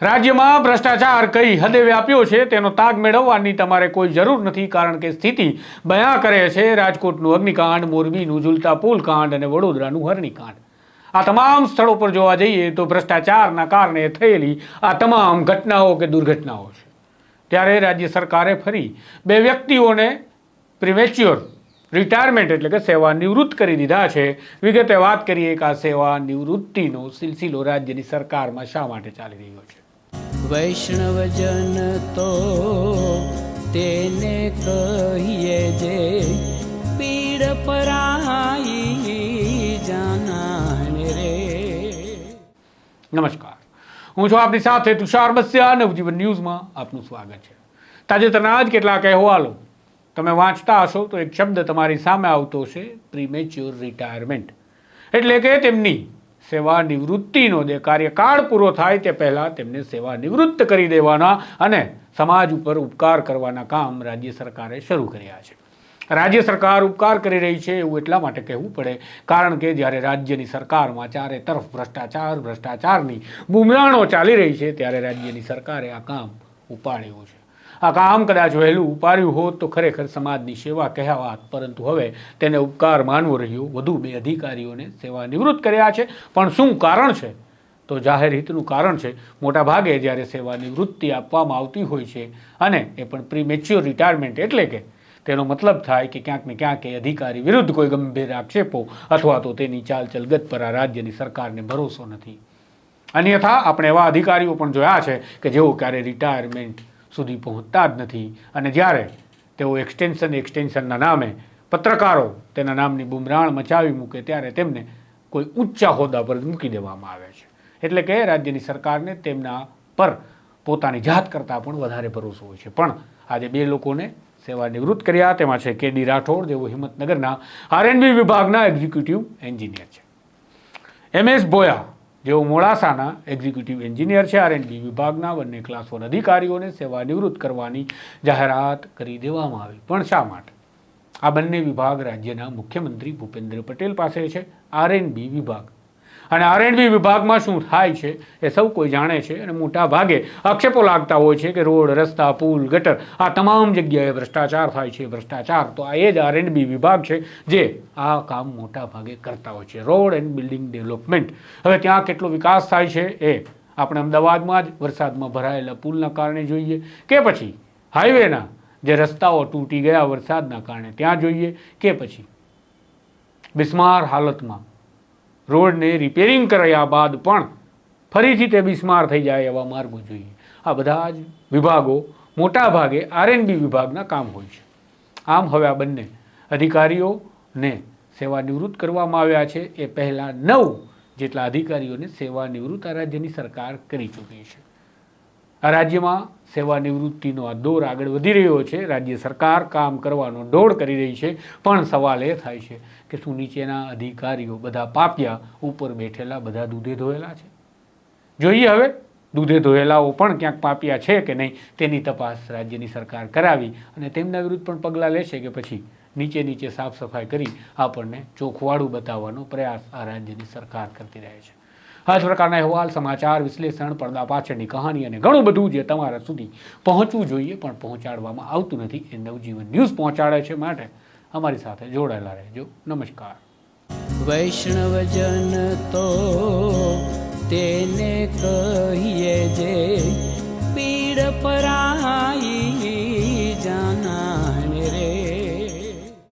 રાજ્યમાં ભ્રષ્ટાચાર કઈ હદે વ્યાપ્યો છે તેનો તાગ મેળવવાની તમારે કોઈ જરૂર નથી, કારણ કે સ્થિતિ બયા કરે છે રાજકોટનું અગ્નિકાંડ, મોરબીનું ઝૂલતા પુલ કાંડ અને વડોદરાનું હરણીકાંડ. આ તમામ સ્થળો પર જોવા જઈએ તો ભ્રષ્ટાચારના કારણે થયેલી આ તમામ ઘટનાઓ કે દુર્ઘટનાઓ છે. ત્યારે રાજ્ય સરકારે ફરી બે વ્યક્તિઓને પ્રિમેચ્યોર રિટાયરમેન્ટ એટલે કે સેવા નિવૃત્ત કરી દીધા છે. વિગતે વાત કરીએ કે આ સેવા નિવૃત્તિનો સિલસિલો રાજ્યની સરકારમાં શા માટે ચાલી રહ્યો છે? વૈષ્ણવજન તો તેને કહીએ જે પીડ પરાઈ જાનાને રે. નમસ્કાર. હું છું આપની સાથે તુષાર બસ્યા નવજીવન ન્યૂઝમાં આપનું સ્વાગત છે. તાજેતરના જ કેટલાક અહેવાલો. તમે વાંચતા હશો તો એક શબ્દ તમારી સામે આવતો છે પ્રીમેચ્યોર રિટાયરમેન્ટ એટલે કે તેમની સેવા નિવૃત્તિનો જે કાર્યકાળ પૂરો થાય તે પહેલાં તેમને સેવા નિવૃત્ત કરી દેવાના અને સમાજ ઉપર ઉપકાર કરવાના કામ રાજ્ય સરકારે શરૂ કર્યા છે. રાજ્ય સરકાર ઉપકાર કરી રહી છે એવું એટલા માટે કહેવું પડે, કારણ કે જ્યારે રાજ્યની સરકારમાં ચારે તરફ ભ્રષ્ટાચાર, ભ્રષ્ટાચારની બુમરાણો ચાલી રહી છે, ત્યારે રાજ્યની સરકારે આ કામ ઉપાડ્યું છે. આ કામ કદાચ વહેલું ઉપાડ્યું હોત તો ખરેખર સમાજની સેવા કહેવાત. પરંતુ હવે તેને ઉપકાર માનવો રહ્યો. વધુ બે અધિકારીઓને સેવા નિવૃત્ત કર્યા છે. પણ શું કારણ છે? તો જાહેર હિતનું કારણ છે. મોટાભાગે જ્યારે સેવા નિવૃત્તિ આપવામાં આવતી હોય છે અને એ પણ પ્રીમેચ્યોર રિટાયરમેન્ટ એટલે કે તેનો મતલબ થાય કે ક્યાંક ને ક્યાંક એ અધિકારી વિરુદ્ધ કોઈ ગંભીર આક્ષેપો અથવા તો તેની ચાલચલગત પર આ રાજ્યની સરકારને ભરોસો નથી. અન્યથા આપણે એવા અધિકારીઓ પણ જોયા છે કે જેઓ ક્યારે રિટાયરમેન્ટ સુધી પહોંચતા જ નથી. અને જ્યારે તેઓ એક્સટેન્શન એક્સટેન્શનના નામે પત્રકારો તેના નામની બુમરાણ મચાવી મૂકે, ત્યારે તેમને કોઈ ઊંચા હોદ્દા પર મૂકી દેવામાં આવે છે. એટલે કે રાજ્યની સરકારને તેમના પર પોતાની જાત કરતાં પણ વધારે ભરોસો હોય છે. પણ આજે બે લોકોને સેવા નિવૃત્ત કર્યા, તેમાં છે કે ડી રાઠોડ જેઓ હિંમતનગરના આરએનબી વિભાગના એક્ઝિક્યુટિવ એન્જિનિયર છે. એમ એસ બોયા જેઓ મોડાસાના એક્ઝિક્યુટિવ એન્જિનિયર છે આરએનબી વિભાગના બંને ક્લાસ વન અધિકારીઓને સેવા નિવૃત્ત કરવાની જાહેરાત કરી દેવામાં આવી. પણ શા માટે? આ બંને વિભાગ રાજ્યના મુખ્યમંત્રી ભૂપેન્દ્ર પટેલ પાસે છે આરએનબી વિભાગ. અને આરએનબી વિભાગમાં શું થાય છે એ સૌ કોઈ જાણે છે અને મોટા ભાગે આક્ષેપો લાગતા હોય છે કે રોડ, રસ્તા, પુલ, ગટર, આ તમામ જગ્યાએ ભ્રષ્ટાચાર થાય છે. ભ્રષ્ટાચાર તો આ એ જ આરએનબી વિભાગ છે જે આ કામ મોટા ભાગે કરતા હોય છે. Road and building development. હવે ત્યાં કેટલો વિકાસ થાય છે એ આપણે અમદાવાદમાં જ વરસાદમાં ભરાયેલા પુલના કારણે જોઈએ કે પછી હાઈવેના જે રસ્તાઓ તૂટી ગયા વરસાદના કારણે ત્યાં જોઈએ કે પછી? બિસ્માર હાલતમાં રોડને રિપેરિંગ કર્યા બાદ પણ ફરીથી તે બિસ્માર થઈ જાય એવા માર્ગો જોઈએ. આ બધા જ વિભાગો મોટા ભાગે આરએનબી વિભાગના કામ હોય છે. આમ હવે આ બંને અધિકારીઓને સેવા નિવૃત્ત કરવામાં આવ્યા છે. એ પહેલાં નવ જેટલા અધિકારીઓને સેવા નિવૃત્ત આ રાજ્યની સરકાર કરી ચૂકી છે. રાજ્યમાં સેવા નિવૃત્તિનો આ દોર આગળ વધી રહ્યો છે. રાજ્ય સરકાર કામ કરવાનો દોડ કરી રહી છે. પણ સવાલ એ થાય છે કે શું નીચેના અધિકારીઓ બધા પાપ્યા ઉપર બેઠેલા બધા દૂધે ધોયેલા છે? જોઈએ હવે, દૂધે ધોયેલાઓ પણ ક્યાંક પાપ્યા છે કે નહીં તેની તપાસ રાજ્યની સરકાર કરાવી અને તેમના વિરુદ્ધ પણ પગલાં લેશે કે પછી નીચે નીચે સાફ સફાઈ કરી આપણને ચોખવાડું બતાવવાનો પ્રયાસ આ રાજ્યની સરકાર કરતી રહે છે. આ પ્રકારના અહેવાલ, સમાચાર, વિશ્લેષણ પડદા પાછળની કહાની અને ઘણું બધું જે તમારા સુધી પહોંચવું જોઈએ પણ પહોંચાડવામાં આવતું નથી. એ નવજીવન ન્યૂઝ પહોંચાડે છે માટે અમારી સાથે જોડાયેલા રહેજો. નમસ્કાર. વૈષ્ણવજન તો તેને કહીએ જે પીડ પરા